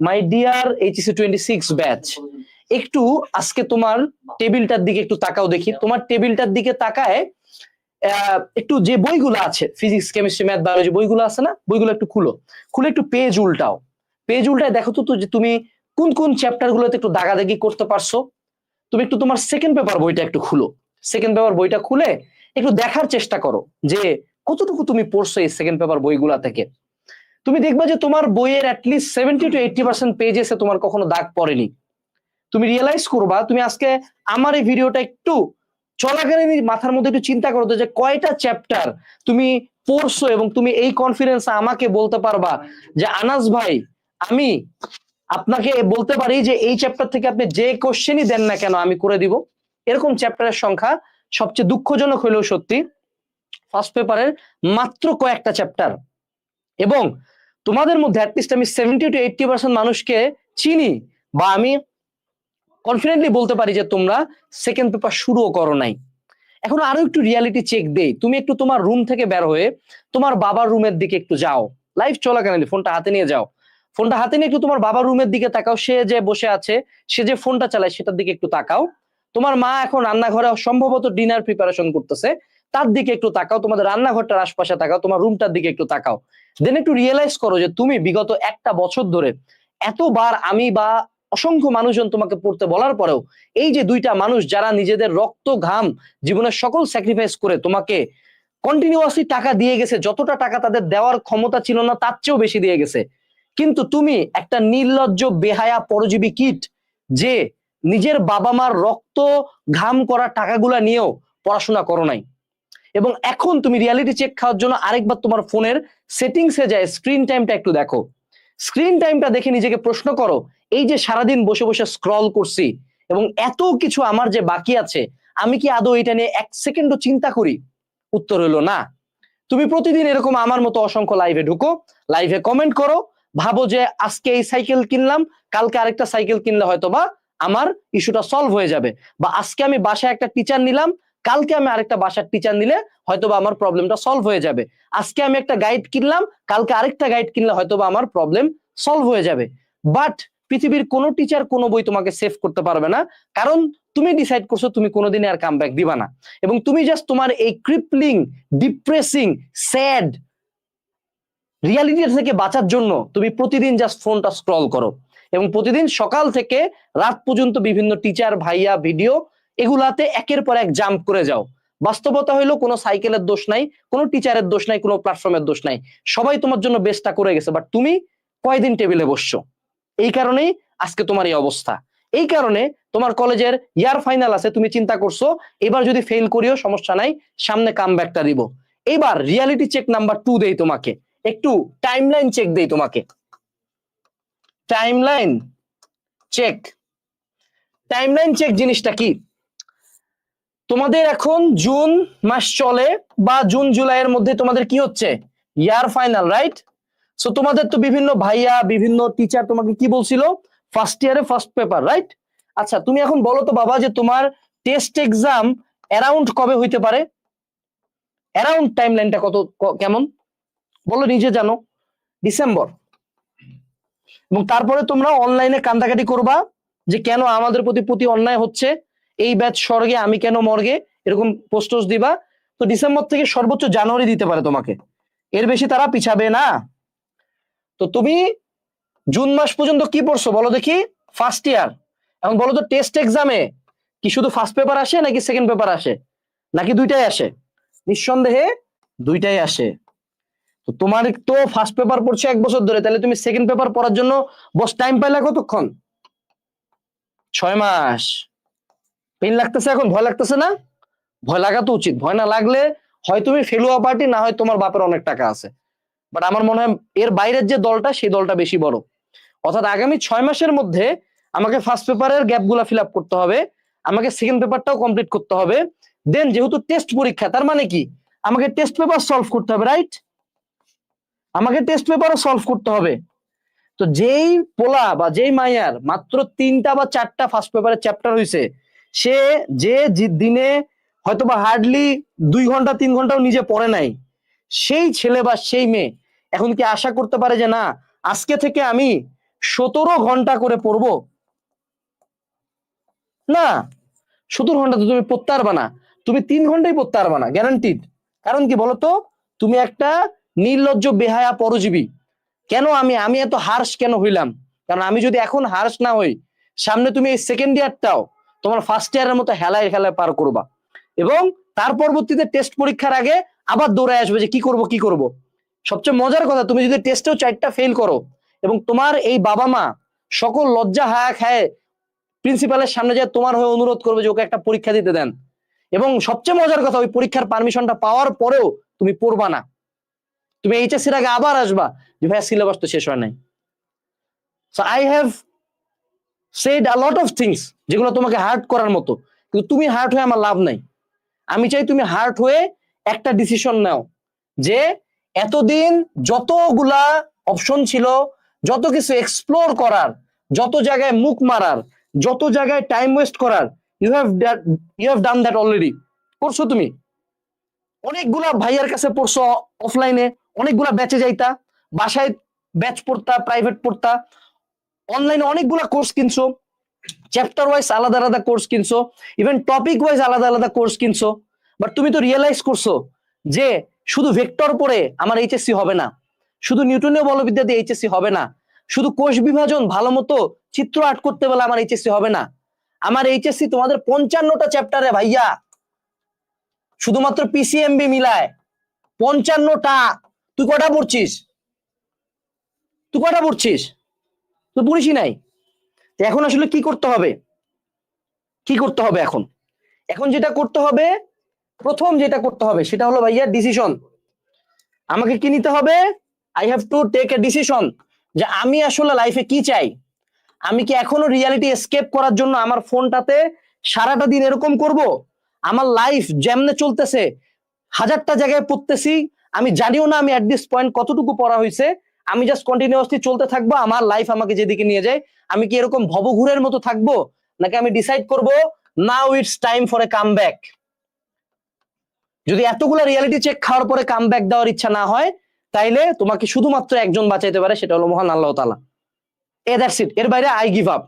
My dear HSC twenty six batch একটু আজকে তোমার টেবিলটার দিকে একটু তাকাও দেখি। তোমার টেবিলটার দিকে তাকায় একটু যে বইগুলো আছে ফিজিক্স কেমিস্ট্রি ম্যাথ বায়োলজি বইগুলো আছে না বইগুলো একটু খুলো। খুলে একটু পেজ উল্টাও। পেজ উল্টায় দেখো তো তো যে তুমি কোন কোন চ্যাপ্টার গুলোতে একটু দাগাদাগি করতে পারছ? তুমি একটু তোমার সেকেন্ড পেপার বইটা একটু খুলো। সেকেন্ড পেপার বইটা খুলে একটু দেখার চেষ্টা করো যে কতটুকু তুমি পড়ছো এই সেকেন্ড পেপার বইগুলা থেকে। তুমি দেখবা যে তোমার বইয়ের at least seventy two eighty percent পেজেসে তোমার কখনো দাগ পড়েনি। তুমি রিয়েলাইজ করবা, তুমি আজকে আমার এই ভিডিওটা একটু চলাকালীন মাথার মধ্যে একটু চিন্তা করো যে কয়টা চ্যাপ্টার তুমি পড়ছো এবং তুমি এই কনফিডেন্স আমাকে বলতে পারবা যে, আনাস ভাই, আমি আপনাকে বলতে পারি যে এই চ্যাপ্টার থেকে আপনি যে কোশ্চেনই দেন না কেন, আমি করে দিব। এরকম চ্যাপ্টারের সংখ্যা সবচেয়ে দুঃখজনক হলেও সত্যি। ফার্স্ট পেপারের মাত্র কয়েকটা চ্যাপ্টার এবং তোমাদের মধ্যে অ্যাটলিস্ট আমি সেভেন্টি টু এইটটি পার্সেন্ট মানুষকে চিনি বা আমি কনফিডেন্টলি বলতে পারি যে তোমরা সেকেন্ড পেপার শুরুও করো নাই। এখন আরও একটু রিয়ালিটি চেক দেই। তুমি একটু তোমার রুম থেকে বের হয়ে তোমার বাবার রুমের দিকে একটু যাও। লাইভ চলাকালীন ফোনটা হাতে নিয়ে যাও। ফোনটা হাতে নিয়ে একটু তোমার বাবার রুমের দিকে তাকাও। সে যে বসে আছে, সে যে ফোনটা চালায়, সেটার দিকে একটু তাকাও। তোমার মা এখন রান্নাঘরে সম্ভবত ডিনার প্রিপারেশন করতেছে। তার দিকে একটু তাকাও, তোমাদের রান্নাঘরটার আশপাশে তাকাও, তোমার রুমটার দিকে একটু তাকাও। দেন একটু রিয়েলাইজ করো যে তুমি বিগত একটা বছর ধরে এতবার আমি বা অসংখ্য মানুষজন তোমাকে পড়তে বলার পরেও এই যে দুইটা মানুষ যারা নিজেদের রক্ত ঘাম জীবনের সকল স্যাক্রিফাইস করে তোমাকে কন্টিনিউয়াসলি টাকা দিয়ে গেছে, যতটা টাকা তাদের দেওয়ার ক্ষমতা ছিল না, তার চেয়েও বেশি দিয়ে গেছে। কিন্তু তুমি একটা নির্লজ্জ, বেহায়া, পরজীবী কিট যে নিজের বাবা মার রক্ত ঘাম করা টাকাগুলা নিয়েও পড়াশোনা করো নাই। এবং এখন তুমি রিয়ালিটি চেক খাওয়ার জন্য আরেকবার তোমার ফোনের সেটিংসে যায় স্ক্রিন টাইমটা একটু দেখো। স্ক্রিন টাইমটা দেখে নিজেকে প্রশ্ন করো, এই যে সারাদিন বসে বসে স্ক্রল করছি এবং এত কিছু আমার যে বাকি আছে, আমি কি আদৌ এটা নিয়ে এক সেকেন্ডও চিন্তা করি? উত্তর হলো না। তুমি প্রতিদিন এরকম আমার মতো অসংখ্য লাইভে ঢুকো লাইভে কমেন্ট করো, ভাবো যে আজকে এই সাইকেল কিনলাম, কালকে আরেকটা সাইকেল কিনলে হয়তো বা আমার ইস্যুটা সলভ হয়ে যাবে। বা আজকে আমি বাসায় একটা টিচার নিলাম কালকে আমি আরেকটা বাসার টিচার নিলে হয়তো আমার প্রবলেমটা সলভ হয়ে যাবে। আজকে আমি একটা গাইড কিনলাম, কালকে আরেকটা গাইড কিনলে হয়তো আমার প্রবলেম সলভ হয়ে যাবে। বাট পৃথিবীর কোনো টিচার কোনো বই তোমাকে সেভ করতে পারবে না, কারণ তুমি ডিসাইড করছ তুমি কোনোদিনই আর কাম ব্যাক দিবা না। এবং তুমি জাস্ট তোমার এই ক্রিপলিং ডিপ্রেসিং স্যাড রিয়ালিটি থেকে বাঁচার জন্য তুমি প্রতিদিন জাস্ট ফোনটা স্ক্রল করো। এবং প্রতিদিন সকাল থেকে রাত পর্যন্ত বিভিন্ন টিচার ভাইয়া ভিডিও এগুলাতে একের পর এক জাম্প করে যাও। বাস্তবতা হইল কোনো সাইকেলের দোষ নাই, কোনো টিচারের দোষ নাই, কোনো প্ল্যাটফর্মের দোষ নাই। সবাই তোমার জন্য বেস্টটা করে গেছে বাট তুমি কয়দিন টেবিলে বসছো? এই কারণেই আজকে তোমার এই অবস্থা। এই কারণে তোমার কলেজের ইয়ার ফাইনাল আছে, তুমি চিন্তা করছ, এবার যদি ফেল করিও সমস্যা নাই, সামনে কাম ব্যাকটা দিব। এইবার রিয়ালিটি চেক নাম্বার টু দেই তোমাকে। একটু টাইমলাইন চেক দেই তোমাকে। টাইমলাইন চেক টাইমলাইন চেক জিনিসটা কি? তোমাদের এখন জুন মাস চলে বা জুন, জুলাইয়ের মধ্যে তোমাদের কি হচ্ছে? ইয়ার ফাইনাল রাইট সো তোমাদের তো বিভিন্ন ভাইয়া, বিভিন্ন টিচার তোমাকে কি বলছিল? ফার্স্ট ইয়ারে ফার্স্ট পেপার রাইট আচ্ছা তুমি এখন বলো তো বাবা যে তোমার টেস্ট এক্সাম অ্যারাউন্ড কবে হইতে পারে? অ্যারাউন্ড টাইমলাইনটা কত কেমন? বলো নিজে জানো। ডিসেম্বর এবং তারপরে তোমরা অনলাইনে কান্দাকাটি করবা যে কেন আমাদের প্রতি প্রতি অন্যায় হচ্ছে? এই ব্যাচ স্বর্গে, আমি কেন মর্গে? এরকম পোস্টস দিবা। তো ডিসেম্বর থেকে সর্বোচ্চ জানুয়ারি দিতে পারে তোমাকে। এর বেশি তারা পিছাবে না। তো তুমি জুন মাস পর্যন্ত কি পড়ছো বলো দেখি? ফার্স্ট ইয়ার এখন বলো তো টেস্ট এক্সামে কি শুধু ফার্স্ট পেপার আসে নাকি সেকেন্ড পেপার আসে? নাকি দুইটাই আসে? নিঃসন্দেহে দুইটাই আসে। তো তোমার তো ফার্স্ট পেপার পড়ছে এক বছর ধরে, তাহলে তুমি সেকেন্ড পেপার পড়ার জন্য বস টাইম পাইলে কতক্ষণ? ছয় মাস। পেন লাগতেছে এখন? ভয় লাগতেছে না? ভয় লাগা তো উচিত। ভয় না লাগলে হয় তুমি ফেলুয়া পার্টি, না হয় তোমার বাপের অনেক টাকা আছে। বাট আমার মনে হয় এর বাইরের যে দলটা, সেই দলটা বেশি বড়। অর্থাৎ আগামী ছয় মাসের মধ্যে আমাকে ফার্স্ট পেপারের গ্যাপগুলা ফিল আপ করতে হবে। আমাকে সেকেন্ড পেপারটাও কমপ্লিট করতে হবে। দেন যেহেতু টেস্ট পরীক্ষা, তার মানে কি? আমাকে টেস্ট পেপার সলভ করতে হবে রাইট আমাকে টেস্ট পেপারও সলভ করতে হবে। তো যেই পোলা বা যেই মায়ার মাত্র তিনটা বা চারটা ফার্স্ট পেপারের চ্যাপ্টার হয়েছে সে যে দিনে হয়তো বা হার্ডলি দুই ঘণ্টা, তিন ঘন্টাও নিজে পড়ে নাই। সেই ছেলে বা সেই মেয়ে এখন কি আশা করতে পারে যে না, আজকে থেকে আমি সতেরো ঘণ্টা করে পড়ব? না। সতেরো ঘণ্টা তো তুমি পড়তে পারবা না। তুমি তিন ঘন্টাই পড়তে পারবা না গ্যারান্টিড কারণ কি বলতো? তুমি একটা নির্লজ্জ, বেহায়া, পরজীবী। কেন আমি আমি এত হার্স কেন হইলাম? কারণ আমি যদি এখন হার্স না হই, সামনে তুমি এই সেকেন্ড ইয়ারটাও তোমার ফার্স্ট ইয়ারের মতো হেলায় খেলায় পার করবা। এবং তার পরবর্তীতে টেস্ট পরীক্ষার আগে আবার দৌড়ায় আসবে যে কি করব কি করব। সবচেয়ে মজার কথা, তুমি যদি টেস্টেও চারটা ফেল করো, এবং তোমার এই বাবা মা সকল লজ্জা, হায়া খায় প্রিন্সিপালের সামনে যায় তোমার হয়ে অনুরোধ করবে যে ওকে একটা পরীক্ষা দিতে দেন। এবং সবচেয়ে মজার কথা, ওই পরীক্ষার পারমিশনটা পাওয়ার পরেও তুমি পড়বা না। তুমি এইচএসসির আগে আবার আসবা যে ভাইয়া সিলেবাস তো শেষ হয় নাই। So I have said a lot of things যেগুলো তোমাকে হার্ট করার মতো। কিন্তু তুমি হার্ট হয়ে আমার লাভ নাই। আমি চাই তুমি হার্ট হয়ে একটা ডিসিশন নাও, যে এতদিন যতগুলা অপশন ছিল, যত কিছু এক্সপ্লোর করার, যত জায়গায় মুখ মারার, যত জায়গায় টাইম ওয়েস্ট করার you have you have done that already করছ তুমি? অনেকগুলা ভাইয়ার কাছে পড়ছো অফলাইনে অনেকগুলা ব্যাচে যাইতা, বাসায় ব্যাচ পড়তা প্রাইভেট পড়তা অনলাইনে অনেকগুলা কোর্স কিনছো চ্যাপ্টার ওয়াইজ আলাদা আলাদা কোর্স কিনছো ইভেন টপিক ওয়াইজ আলাদা আলাদা কোর্স কিনছো বাট তুমি তো রিয়েলাইজ করছ যে শুধু ভেক্টর পড়ে আমার এইচএসসি হবে না, শুধু নিউটনীয় বলবিদ্যা দিয়ে এইচএসসি হবে না, শুধু কোষ বিভাজন ভালো মতো চিত্র আর্ট করতে বলে আমার এইচএসসি হবে না, আমার এইচএসসি তোমাদের পঞ্চান্নটা চ্যাপ্টারে ভাইয়া, শুধুমাত্র পিসিএমবি মিলায়, পঞ্চান্নটা, তুই কটা পড়ছিস? তুই কটা পড়ছিস? তুই পড়িসই নাই। তো এখন আসলে কি করতে হবে? কি করতে হবে এখন? এখন যেটা করতে হবে, প্রথম যেটা করতে হবে সেটা হলো ভাইয়া ডিসিশন আমাকে কি নিতে হবে? I have to take a decision যে আমি আসলে লাইফে কি চাই? আমি কি এখনও রিয়ালিটি এসকেপ করার জন্য আমার ফোনটাতে সারাটা দিন এরকম করব? আমার লাইফ যেমনে চলতেছে, হাজারটা জায়গায় পড়তেছি, আমি জানিও না আমি অ্যাট দিস পয়েন্ট কতটুকু পড়া হয়েছে আমি জাস্ট কন্টিনিউয়াসলি চলতে থাকব, আমার লাইফ আমাকে যেদিকে নিয়ে যায়, আমি কি এরকম ভবঘুরের মতো থাকব? নাকি আমি ডিসাইড করব now it's time for a come back যদি এতগুলো রিয়ালিটি চেক খাওয়ার পরে কাম ব্যাক দেওয়ার ইচ্ছা না হয়, তাইলে তোমাকে শুধুমাত্র একজন বাঁচাইতে পারে, সেটা হলো মহান আল্লাহ তালা এ দ্যাটস ইট এর বাইরে আই গিভ আপ